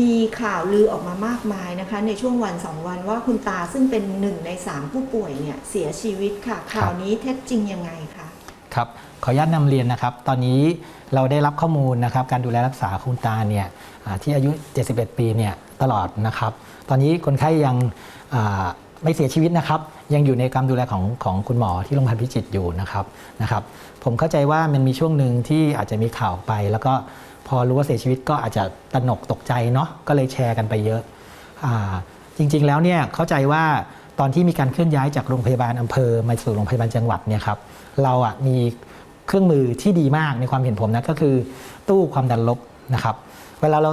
มีข่าวลือออกมามากมายนะคะ ในช่วงวันสองวันว่าคุณตาซึ่งเป็นหนึ่งในสามผู้ป่วยเนี่ยเสียชีวิตค่ะ ข่าวนี้เท็จจริงยังไงคะครับขออนุญาตนำเรียนนะครับ ตอนนี้เราได้รับข้อมูลนะครับ การดูแลรักษาคุณตาเนี่ยที่อายุ 71 ปีเนี่ยตลอดนะครับ ตอนนี้คนไข้ยังไม่เสียชีวิตนะครับ ยังอยู่ในการดูแลของของคุณหมอที่โรงพยาบาลพิจิตรอยู่นะครับนะครับ ผมเข้าใจว่ามันมีช่วงหนึ่งที่อาจจะมีข่าวไป แล้วก็ พอรู้ว่าเสียชีวิตก็อาจจะตระหนกตกใจเนาะก็เลยแชร์กันไปเยอะอ่าจริง ๆ แล้วเนี่ยเข้าใจว่าตอนที่มีการเคลื่อนย้ายจากโรงพยาบาลอำเภอมาสู่โรงพยาบาลจังหวัดเนี่ยครับเราอะมีเครื่องมือที่ดีมากในความเห็นผมนะก็คือตู้ความดันลบนะครับ เวลาเรา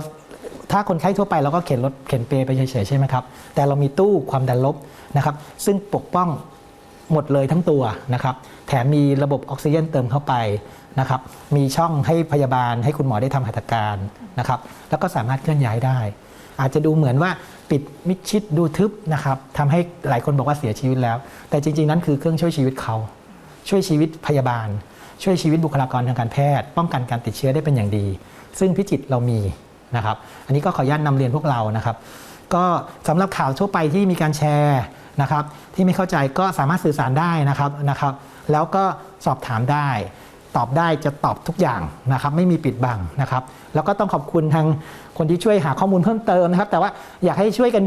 ถ้าคนไข้ทั่วไปเราก็เข็นรถเข็นเปรไปเฉยๆใช่ไหมครับแต่เรามีตู้ความดันลบนะครับ ซึ่งปกป้อง หมดเลยทั้งตัวนะครับแถมมีระบบออกซิเจนเติมเข้าไปนะครับมีช่องให้พยาบาลให้คุณหมอได้ทำหัตถการนะครับแล้วก็สามารถเคลื่อนย้ายได้ อาจจะดูเหมือนว่าปิดมิดชิดดูทึบนะครับทำให้หลายคนบอกว่าเสียชีวิตแล้ว แต่จริง ๆ นั้นคือเครื่องช่วยชีวิตเขา ช่วยชีวิตพยาบาล ช่วยชีวิตบุคลากรทางการแพทย์ ป้องกันการติดเชื้อได้เป็นอย่างดี ซึ่งพิจิตเรามีนะครับ อันนี้ก็ขออนุญาตนำเรียนพวกเรานะครับ ก็สำหรับข่าวทั่วไปที่มีการแชร์ นะครับที่ไม่เข้าใจก็สามารถสื่อสารได้นะครับนะครับ แล้วก็สอบถามได้ ตอบได้จะตอบทุกอย่างนะครับ ไม่มีปิดบังนะครับ แล้วก็ต้องขอบคุณทางคนที่ช่วยหาข้อมูลเพิ่มเติมนะครับ แต่ว่าอยากให้ช่วยกัน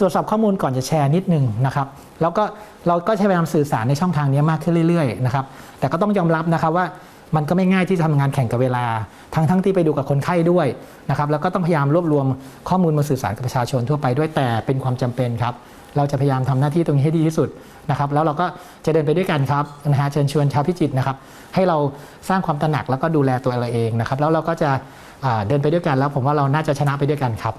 ตรวจสอบข้อมูลก่อนจะแชร์นิดนึงนะครับ แล้วก็เราก็ใช้พยายามสื่อสารในช่องทางนี้มากขึ้นเรื่อยๆนะครับแต่ก็ต้องยอมรับนะครับว่า มันก็ไม่ง่ายที่จะทำงานแข่งกับเวลา ทั้งทั้งที่ไปดูกับคนไข้ด้วยนะครับแล้วก็ต้องพยายามรวบรวมข้อมูลมาสื่อสารกับประชาชนทั่วไปด้วยแต่เป็นความจำเป็นครับ เราจะพยายามทำหน้าที่ตรงนี้ให้ดีที่สุดนะครับ แล้วเราก็จะเดินไปด้วยกันครับนะฮะเชิญชวนชาวพิจิตรนะครับ ให้เราสร้างความตระหนักแล้วก็ดูแลตัวเราเองนะครับ แล้วเราก็จะเดินไปด้วยกันแล้วผมว่าเราน่าจะชนะไปด้วยกันครับ